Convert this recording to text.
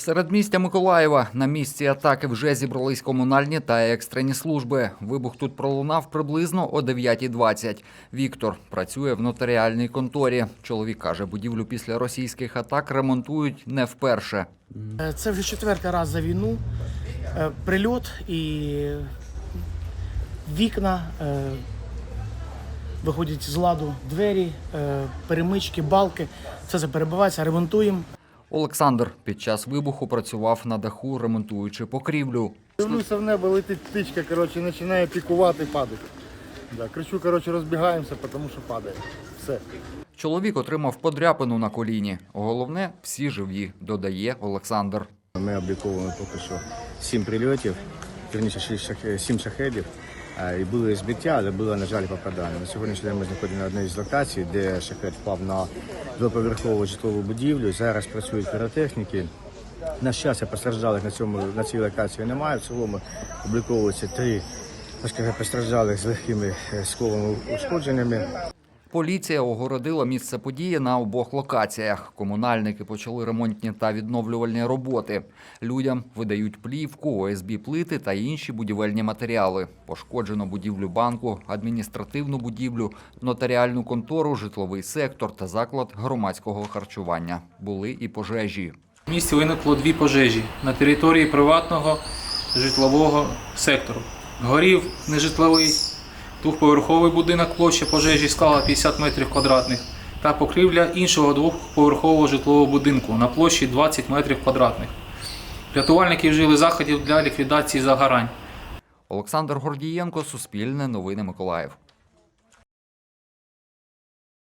Серед містя Миколаєва на місці атаки вже зібрались комунальні та екстрені служби. Вибух тут пролунав приблизно о 9.20. Віктор працює в нотаріальній конторі. Чоловік каже, будівлю після російських атак ремонтують не вперше. Е, Це вже четвертий раз за війну. Е, Прильот і вікна, е, виходять з ладу двері, перемички, балки. Все це перебивається, ремонтуємо. Олександр під час вибуху працював на даху, ремонтуючи покрівлю. Дивлюся в небо, летить птичка, коротше, починає пікувати, падати. Да, кричу, коротше, розбігаємося, тому що падає. Все. Чоловік отримав подряпину на коліні. Головне, всі живі, додає Олександр. Ми обліковуємо поки що сім прильотів, вірніше шість шах- сім шахедів. І були збиття, але було, на жаль, попадання. На сьогоднішній день ми знаходимо на одній з локацій, де шахет впав на двоповерхову житлову будівлю. Зараз працюють піротехніки. На щастя, постраждалих на цьому на цій локації немає. В цілому обліковуються три постраждалих з легкими е, сковими ушкодженнями. Поліція огородила місце події на обох локаціях. Комунальники почали ремонтні та відновлювальні роботи. Людям видають плівку, ОСБ плити та інші будівельні матеріали. Пошкоджено будівлю банку, адміністративну будівлю, нотаріальну контору, житловий сектор та заклад громадського харчування. Були і пожежі. В місті виникло дві пожежі на території приватного житлового сектору. Горів нежитловий двохповерховий будинок, площа пожежі склала 50 метрів квадратних та покрівля іншого двохповерхового житлового будинку на площі 20 метрів квадратних. Рятувальники вжили заходів для ліквідації загорань. Олександр Гордієнко, Суспільне новини Миколаїв.